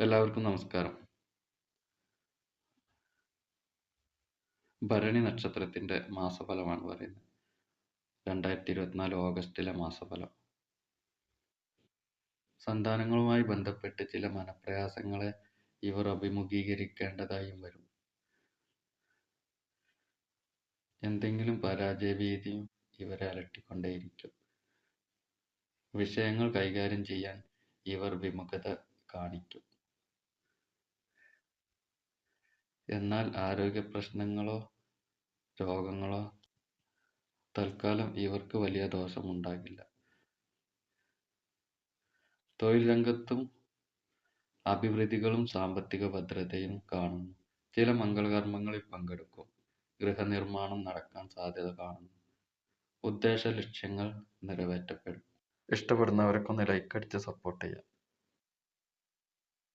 എല്ലാവർക്കും നമസ്കാരം. ഭരണി നക്ഷത്രത്തിന്റെ മാസഫലമാണ് പറയുന്നത്. രണ്ടായിരത്തി ഇരുപത്തിനാല് ഓഗസ്റ്റിലെ മാസഫലം. സന്താനങ്ങളുമായി ബന്ധപ്പെട്ട് ചില മനപ്രയാസങ്ങളെ ഇവർ അഭിമുഖീകരിക്കേണ്ടതായും വരും. എന്തെങ്കിലും പരാജയ ഭീതിയും ഇവരെ അലട്ടിക്കൊണ്ടേയിരിക്കും. വിഷയങ്ങൾ കൈകാര്യം ചെയ്യാൻ ഇവർ വിമുഖത കാണിക്കും. എന്നാൽ ആരോഗ്യ പ്രശ്നങ്ങളോ രോഗങ്ങളോ തൽക്കാലം ഇവർക്ക് വലിയ ദോഷമുണ്ടാകില്ല. തൊഴിൽ രംഗത്തും അഭിവൃദ്ധികളും സാമ്പത്തിക ഭദ്രതയും കാണുന്നു. ചില മംഗളകർമ്മങ്ങളിൽ പങ്കെടുക്കും. ഗൃഹനിർമ്മാണം നടക്കാൻ സാധ്യത കാണുന്നു. ഉദ്ദേശ ലക്ഷ്യങ്ങൾ നിറവേറ്റപ്പെടും. ഇഷ്ടപ്പെടുന്നവർക്കൊന്ന് ലൈക്ക് അടിച്ച് സപ്പോർട്ട് ചെയ്യാം.